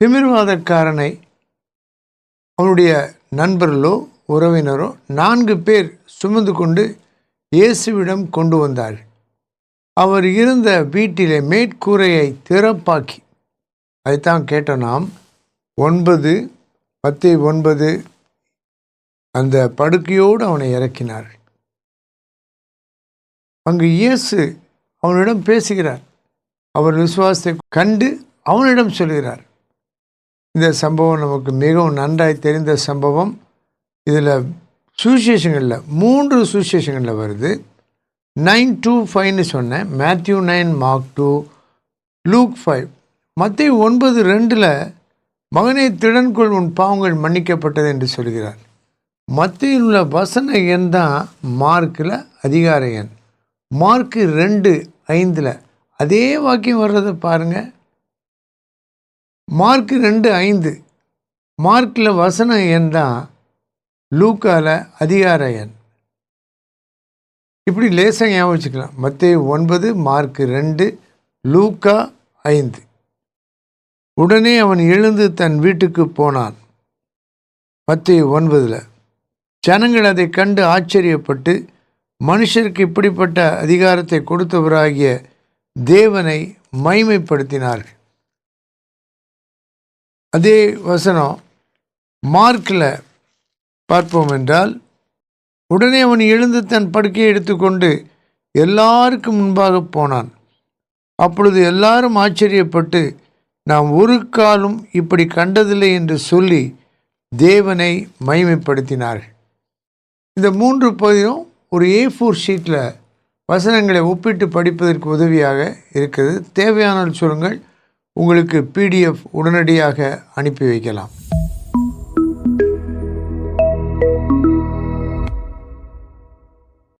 திமிர்வாதக்காரனை அவனுடைய நண்பர்களோ உறவினரோ நான்கு பேர் சுமந்து கொண்டு இயேசுவிடம் கொண்டு வந்தார் அவர் இருந்த வீட்டிலே மேற்கூரையை திறப்பாக்கி. அதைத்தான் கேட்டோம் நாம் ஒன்பது பத்து ஒன்பது அந்த படுக்கையோடு அவனை இறக்கினார் அங்கு இயேசு அவனிடம் பேசுகிறார். அவர் விசுவாசத்தை கண்டு அவனிடம் சொல்கிறார். இந்த சம்பவம் நமக்கு மிகவும் நன்றாய் தெரிந்த சம்பவம். இதில் சுவிசேஷங்களில் மூன்று சுவிசேஷங்களில் வருது. நைன் டூ ஃபைவ்னு சொன்னேன். Matthew nine Mark two Luke five. மத்திய ஒன்பது ரெண்டில் மகனே திடன்கொள் உன் பாவங்கள் மன்னிக்கப்பட்டது என்று சொல்கிறார். மத்தியில் உள்ள வசன எண் தான் மார்க்கில் அதிகார எண். மார்க்கு ரெண்டு ஐந்தில் அதே வாக்கியம் வர்றதை பாருங்கள் மார்க்கு ரெண்டு ஐந்து. மார்க்கில் வசன எண் தான் லூக்கால அதிகார எண். இப்படி லேசாக ஞாபகம் வச்சுக்கலாம். மத்திய ஒன்பது மார்க்கு ரெண்டு லூக்கா ஐந்து. உடனே அவன் எழுந்து தன் வீட்டுக்கு போனான். மத்திய ஒன்பதில் ஜனங்கள் அதை கண்டு ஆச்சரியப்பட்டு மனுஷருக்கு இப்படிப்பட்ட அதிகாரத்தை கொடுத்தவராகிய தேவனை மைமைப்படுத்தினார்கள் அதே வசனம் மார்க்கில் பார்ப்போம் என்றால் உடனே அவன் எழுந்து தன் படுக்கையை எடுத்துக்கொண்டு எல்லாருக்கும் முன்பாக போனான். அப்பொழுது எல்லாரும் ஆச்சரியப்பட்டு நாம் ஒரு காலம் இப்படி கண்டதில்லை என்று சொல்லி தேவனை மைமைப்படுத்தினார்கள் இந்த மூன்று பகுதியும் ஒரு ஏ ஃபோர் ஷீட்டில் வசனங்களை ஒப்பிட்டு படிப்பதற்கு உதவியாக இருக்குது தேவையான சொல்லுங்கள். உங்களுக்கு பிடிஎஃப் உடனடியாக அனுப்பி வைக்கலாம்.